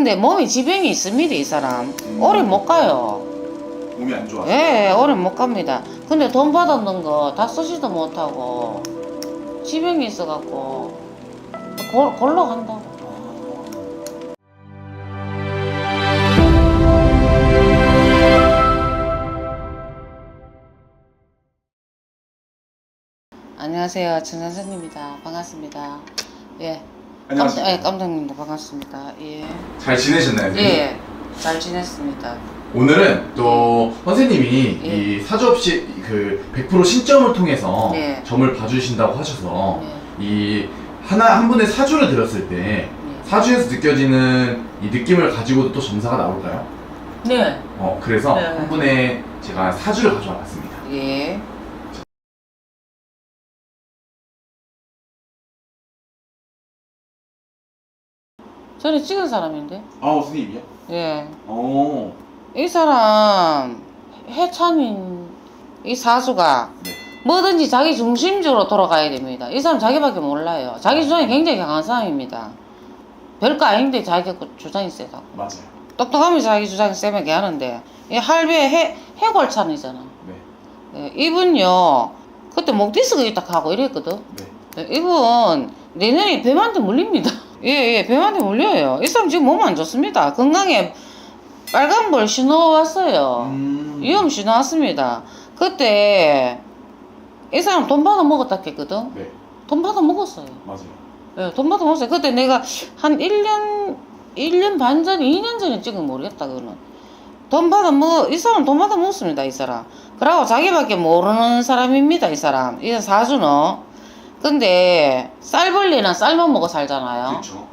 근데 몸에 지병이 있습니다, 이 사람. 음. 오래 못 가요. 몸이 안 좋아. 예, 오래 못 갑니다. 근데 돈 받았는 거 다 쓰지도 못하고 지병이 있어갖고 골, 골로 간다고. 안녕하세요,陈선생입니다. 반갑습니다. 예. 안녕하세요. 깜, 예, 깜짝입니다. 반갑습니다. 예. 잘 지내셨나요? 선생님? 예. 잘 지냈습니다. 오늘은 또 선생님이 예. 이 사주 없이 그 100% 신점을 통해서 예. 점을 봐주신다고 하셔서 예. 이 하나 한 분의 사주를 들었을 때 예. 사주에서 느껴지는 이 느낌을 가지고도 또 점사가 나올까요? 네. 어 그래서 네. 한 분의 제가 사주를 가져와 봤습니다. 예. 저는 찍은 사람인데. 아, 선생님이요? 예. 오. 이 사람 해찬인 이 사수가 네. 뭐든지 자기 중심적으로 돌아가야 됩니다. 이 사람 자기밖에 몰라요. 자기 주장이 굉장히 강한 사람입니다. 별거 아닌데 자기 그 주장이 세다고. 맞아요. 똑똑하면 자기 주장이 세게 하는데 이 할배 해 해골찬이잖아. 네. 예, 이분요 그때 목 디스크 있다 하고 이랬거든. 네. 예, 이분 내년에 뱀한테 물립니다. 예예 뱀한테 물려요. 이 사람 지금 몸 안 좋습니다. 건강에 빨간불 신호 왔어요. 음. 위험 신호 왔습니다. 그때 이 사람 돈 받아 먹었다 했거든. 네. 돈 받아 먹었어요. 맞아요. 예, 돈 받아 먹었어요. 그때 내가 한 1년, 1년 반 전, 2년 전에 찍은 모르겠다, 그거는. 돈 받아 먹, 이 사람 돈 받아 먹었습니다, 이 사람. 그러고 자기밖에 모르는 사람입니다, 이 사람. 이 사주는. 근데, 쌀벌리는 쌀만 먹고 살잖아요. 그렇죠.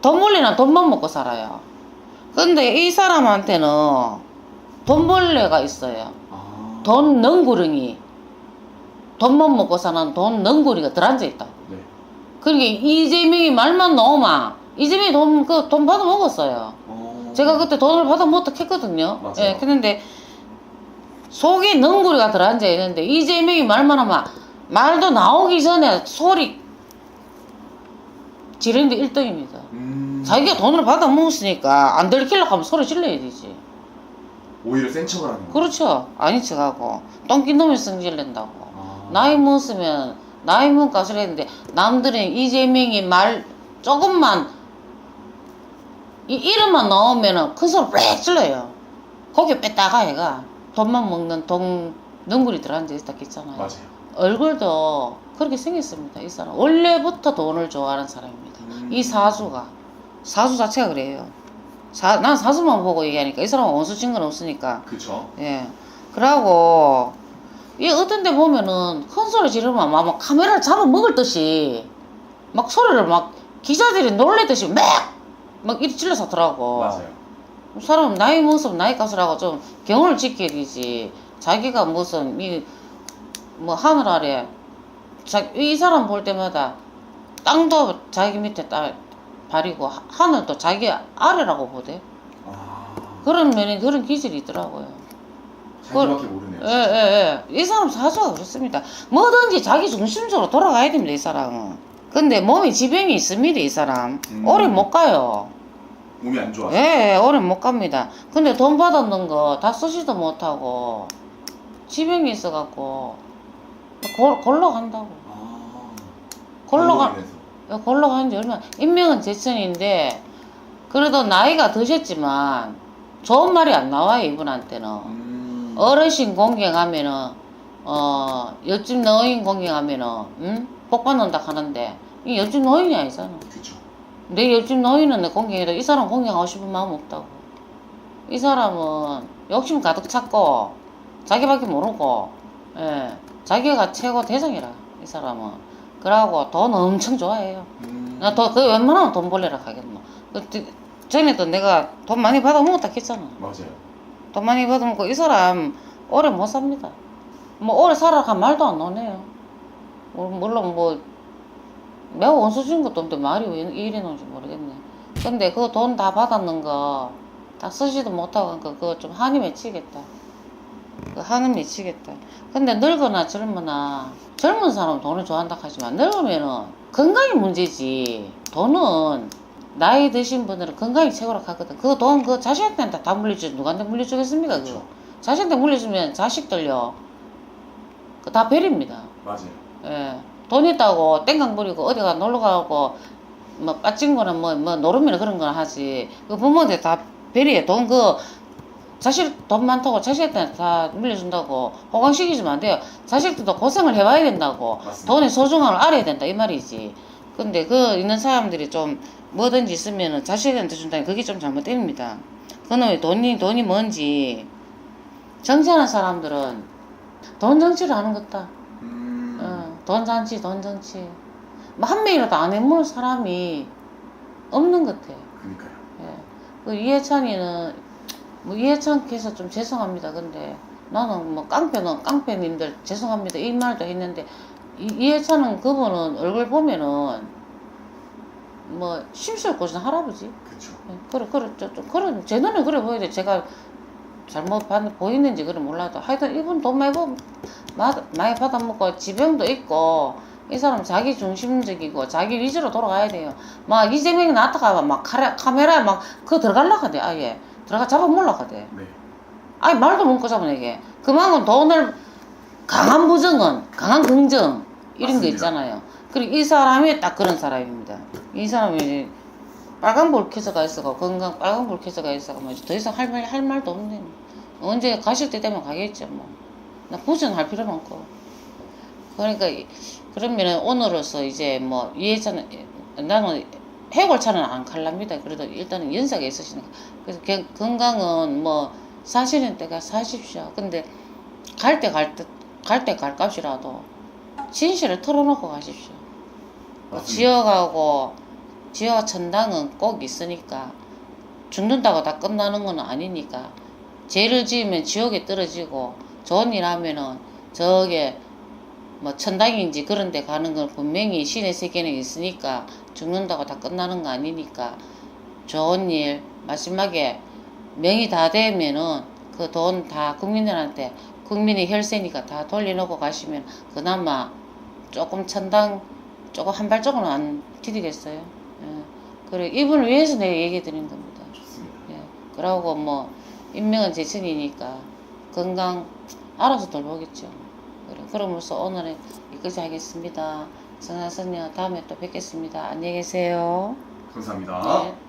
돈 벌리는 돈만 먹고 살아요. 근데 이 사람한테는 돈벌레가 있어요. 아. 돈 능구렁이. 돈만 먹고 사는 돈 능구리가 들어앉아 있다. 네. 그러니까 이재명이 말만 나오면 이재명이 돈, 그, 돈 받아 먹었어요. 어. 제가 그때 돈을 받아 먹었다 했거든요. 맞아요. 예, 그런데 속에 능구리가 들어앉아 있는데 이재명이 말만 하면 말도 나오기 전에 소리 지르는데 1등입니다. 음. 자기가 돈을 받아 먹었으니까 안 들키려고 하면 소리 질러야 되지. 오히려 센 척을 하는 거. 그렇죠. 아닌 척하고 똥낀 놈이 성질 낸다고. 아. 나이 먹었으면 나이 먹은 가수를 했는데 남들은 이재명이 말 조금만 이 이름만 나오면은 큰 소리 빽 질러요. 고개 뺐다가 얘가 돈만 먹는 돈 능구리 들어앉아 있다 했잖아요. 맞아요. 얼굴도 그렇게 생겼습니다. 이 사람 원래부터 돈을 좋아하는 사람입니다. 음. 이 사주가 사주 자체가 그래요. 사, 난 사주만 보고 얘기하니까 이 사람은 원수진 건 없으니까 그쵸. 예. 그러고, 이 어떤 데 보면은 큰 소리 지르면 막, 막 카메라를 잡아 먹을 듯이 막 소리를 막 기자들이 놀래듯이 막! 막 이리 질러서 하더라고. 맞아요. 사람 나이 먹으면 나이 값이라고 좀 경을 지켜야 되지. 자기가 무슨 이 뭐 하늘 아래 자, 이 사람 볼 때마다 땅도 자기 밑에 딱 발이고 하- 하늘도 자기 아래라고 보대. 아. 그런 면이 그런 기질이 있더라고요. 자기밖에 모르네요. 예, 예, 예. 이 사람 사주가 그렇습니다. 뭐든지 자기 중심적으로 돌아가야 됩니다, 이 사람은. 근데 몸에 지병이 있습니다, 이 사람. 음. 오래 못 가요. 몸이 안 좋아. 예, 예, 오래 못 갑니다. 근데 돈 받았는 거 다 쓰지도 못하고, 지병이 있어갖고, 골, 골로 간다고. 아. 골로 가, 인해서. 골로 가는 지 얼마, 인명은 제천인데, 그래도 나이가 드셨지만, 좋은 말이 안 나와요, 이분한테는. 음. 어르신 공경하면은 어 옆집 노인 공경하면은 응? 복 받는다 하는데 이 옆집 노인이 아니잖아. 그쵸. 내 옆집 노인은 내 공경해도 이 사람 공경하고 싶은 마음 없다고. 이 사람은 욕심 가득 찼고 자기밖에 모르고 예 자기가 최고 대장이라 이 사람은 그러고 돈 엄청 좋아해요. 음. 나돈그 웬만하면 돈 벌려라 하겠노. 그 뒤- 전에도 내가 돈 많이 받아 먹었다 했잖아. 맞아요. 돈 많이 받으면 이 사람 오래 못 삽니다. 뭐 오래 살아가 말도 안 나오네요. 뭐, 물론 뭐 매우 원수준 것도 없는데 말이 왜 이래 놓은지 모르겠네. 근데 그 돈 다 받았는 거 다 쓰지도 못하고 하니까 그거 좀 한이 맺히겠다. 그 한은 맺히겠다. 근데 늙거나 젊으나 젊은 사람은 돈을 좋아한다 하지만 늙으면은 건강이 문제지 돈은 나이 드신 분들은 건강이 최고라 하거든. 그돈그 자식한테 다 물려주 누구한테 물려주겠습니까? 그거. 자식한테 물려주면 자식들요. 그다 베립니다. 맞아요. 예. 돈 있다고 땡강 부리고 어디가 놀러 가고 뭐 빠진 거는 뭐, 뭐 노름이나 그런 거는 하지. 그 부모들 다 베리에 돈 그 자식 돈 많다고 자식한테 다 물려준다고 호강시키지면 안 돼요. 자식들도 고생을 해봐야 된다고. 맞습니다. 돈의 소중함을 알아야 된다 이 말이지. 근데 그 있는 사람들이 좀 뭐든지 있으면은 자식한테 준다니 그게 좀 잘못됩니다. 그놈의 돈이 돈이 뭔지 정치하는 사람들은 돈 정치를 하는 것다. 음. 어, 돈 잔치, 돈 정치. 뭐 한 명이라도 안 해먹는 사람이 없는 것 같아. 그러니까요. 예. 그 이해찬이는 뭐 이해찬께서 좀 죄송합니다. 근데 나는 뭐 깡패는 깡패님들 죄송합니다. 이 말도 했는데 이, 이해찬은 그분은 얼굴 보면은 뭐 심술 고진 할아버지. 그렇죠. 예, 그래 그래 저, 좀 그런 제 눈에 그래 보이데 제가 잘못 받, 보이는지 그래 몰라도 하여튼 이분 돈 많이 버, 마, 많이 받아먹고 지병도 있고 이 사람 자기 중심적이고 자기 위주로 돌아가야 돼요. 막 이재명이 나타가 막 카메라, 카메라에 막 그거 들어갈라 하대 아예 들어가 하대. 네. 아니 말도 못 잡아내게. 그만큼 돈을 강한 부정은 강한 긍정 이런 게 맞습니다. 있잖아요. 그리고 이 사람이 딱 그런 사람입니다. 이 사람이 빨간불 켜서가 있어가 건강 빨간불 켜서가 있어가 뭐더 이상 할 말 할 말도 없네. 언제 가실 때 되면 가겠죠 뭐. 나 부정할 필요는 없고. 그러니까 이- 그러면은 오늘로서 이제 뭐 이해찬은 나는 해골차는 안 갈랍니다. 그래도 일단은 연세가 있으시니까. 그래서 게- 건강은 뭐 사시는 때가 사십시오. 근데 갈 때 갈 때 갈 때 갈 값이라도 진실을 털어놓고 가십시오. 뭐 맞습니다. 지역하고 지역 천당은 꼭 있으니까 죽는다고 다 끝나는 건 아니니까 죄를 지으면 지옥에 떨어지고 좋은 일 하면은 저게 뭐 천당인지 그런 데 가는 건 분명히 신의 세계는 있으니까 죽는다고 다 끝나는 거 아니니까 좋은 일 마지막에 명이 다 되면은 그 돈 다 국민들한테 국민의 혈세니까 다 돌려놓고 가시면 그나마 조금 천당 조금 한 발짝은 안 디디겠어요. 예. 그래 이분을 위해서 내가 얘기 드린 겁니다. 예. 그러고 뭐 인명은 제천이니까 건강 알아서 돌보겠죠. 그러면서 오늘은 여기까지 하겠습니다. 성하선녀 다음에 또 뵙겠습니다. 안녕히 계세요. 감사합니다. 네.